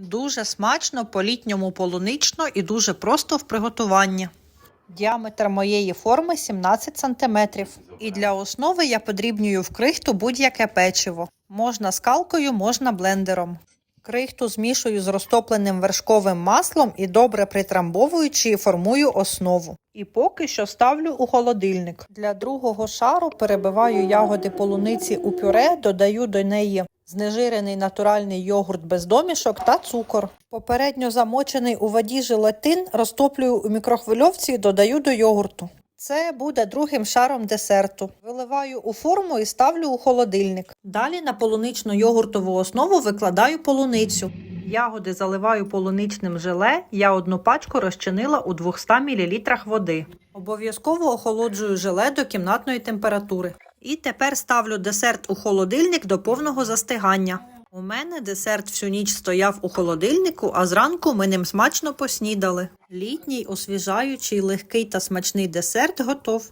Дуже смачно, по-літньому полунично і дуже просто в приготуванні. Діаметр моєї форми 17 см. І для основи я подрібнюю в крихту будь-яке печиво. Можна скалкою, можна блендером. Крихту змішую з розтопленим вершковим маслом і добре притрамбовуючи формую основу. І поки що ставлю у холодильник. Для другого шару перебиваю ягоди полуниці у пюре, додаю до неї знежирений натуральний йогурт без домішок та цукор. Попередньо замочений у воді желатин розтоплюю у мікрохвильовці і додаю до йогурту. Це буде другим шаром десерту. Виливаю у форму і ставлю у холодильник. Далі на полуничну йогуртову основу викладаю полуницю. Ягоди заливаю полуничним желе. Я одну пачку розчинила у 200 мл води. Обов'язково охолоджую желе до кімнатної температури. І тепер ставлю десерт у холодильник до повного застигання. У мене десерт всю ніч стояв у холодильнику, а зранку ми ним смачно поснідали. Літній, освіжаючий, легкий та смачний десерт готов.